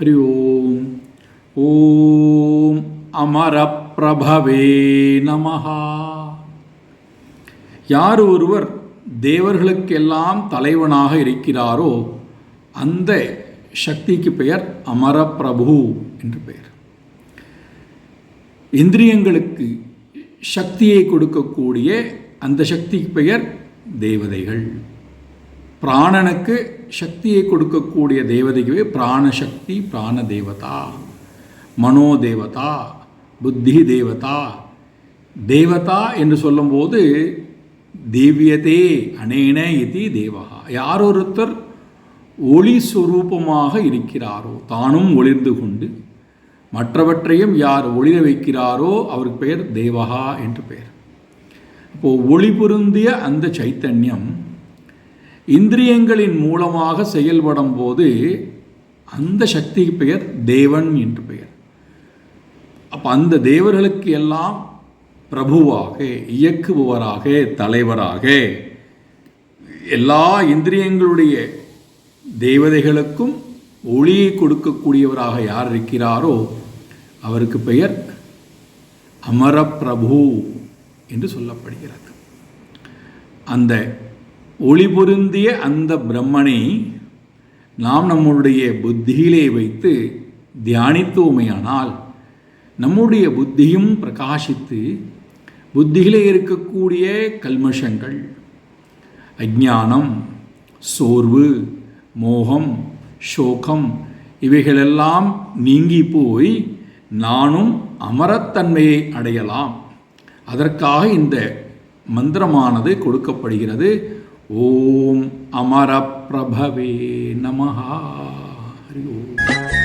ஹரி ஓம் ஓம் அமரப்பிரபவே நமஹா யார் ஒருவர் தேவர்களுக்கெல்லாம் தலைவனாக இருக்கிறாரோ அந்த சக்திக்கு பெயர் அமரப்பிரபு என்று பெயர். இந்திரியங்களுக்கு சக்தியை கொடுக்கக்கூடிய அந்த சக்திக்கு பெயர் தேவதைகள். பிராணனுக்கு சக்தியை கொடுக்கக்கூடிய தேவதைக்குவே பிராணசக்தி பிராண தேவதா மனோ தேவதா புத்தி தேவதா தேவதா என்று சொல்லும்போது தேவியதே அனேன இது தேவகா யார் ஒருத்தர் ஒளி சுரூபமாக இருக்கிறாரோ தானும் ஒளிர்ந்து கொண்டு மற்றவற்றையும் யார் ஒளிர வைக்கிறாரோ அவருக்கு பெயர் தேவகா என்று பெயர். அப்போது ஒளி பொருந்திய அந்த சைத்தன்யம் இந்திரியங்களின் மூலமாக செயல்படும் போது அந்த சக்திக்கு பெயர் தேவன் என்று பெயர். அப்போ அந்த தேவர்களுக்கு எல்லாம் பிரபுவாக இயக்குபவராக தலைவராக எல்லா இந்திரியங்களுடைய தேவதைகளுக்கும் ஒளியை கொடுக்கக்கூடியவராக யார் இருக்கிறாரோ அவருக்கு பெயர் அமரப்பிரபு என்று சொல்லப்படுகிறது. அந்த ஒளி பொருந்திய அந்த பிரம்மனை நாம் நம்முடைய புத்தியிலே வைத்து தியானித்தோமையானால் நம்முடைய புத்தியும் பிரகாசித்து புத்தியிலே இருக்கக்கூடிய கல்மஷங்கள் அஜானம் சோர்வு மோகம் சோகம் இவைகளெல்லாம் நீங்கி போய் நானும் அமரத்தன்மையை அடையலாம். அதற்காக இந்த மந்திரமானது கொடுக்கப்படுகிறது. ओम अमर प्रभवे नमः। हरि ओम।